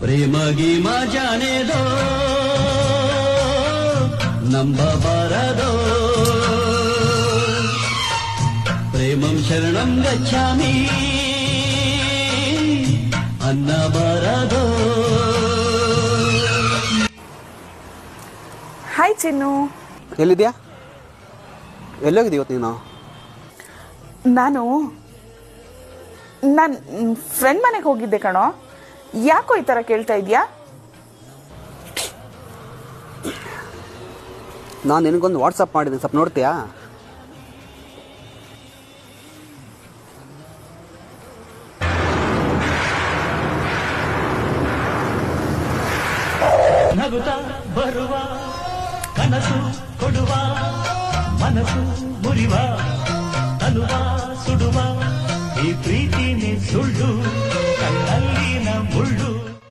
ಪ್ರೇಮ ಗೀಮ ಜಾನೇದೋ ನಂಬಬಾರದೋ. ಪ್ರೇಮಂ ಶರಣಂ ಗಚ್ಚಾಮಿ ಅನ್ನಬಾರದೋ. ಹಾಯ್ ಚಿನ್ನು. ಎಲ್ಲಿದ್ಯಾ? ಎಲ್ಲೋಗಿದ್ದಿ ಇವತ್ತು ನೀನು? ನಾನು ನನ್ನ ಫ್ರೆಂಡ್ ಮನೆಗೆ ಹೋಗಿದ್ದೆ ಕಣೋ. ಯಾಕೋ ಈ ಥರ ಕೇಳ್ತಾ ಇದೆಯಾ? ನಾನು ನಿನಗೊಂದು ವಾಟ್ಸಪ್ ಮಾಡಿದ್ದೀನಿ ಸ್ವಲ್ಪ ನೋಡ್ತೀಯಾ? ನಗುತ್ತಾ ಬರುವ ಕನಸು ಕೊಡುವ ಮನಸ್ಸು ಮುರಿವ ತನುವ ಸುಡುವ ಈ ಪ್ರೀತಿನೇ ಸುಳ್ಳು.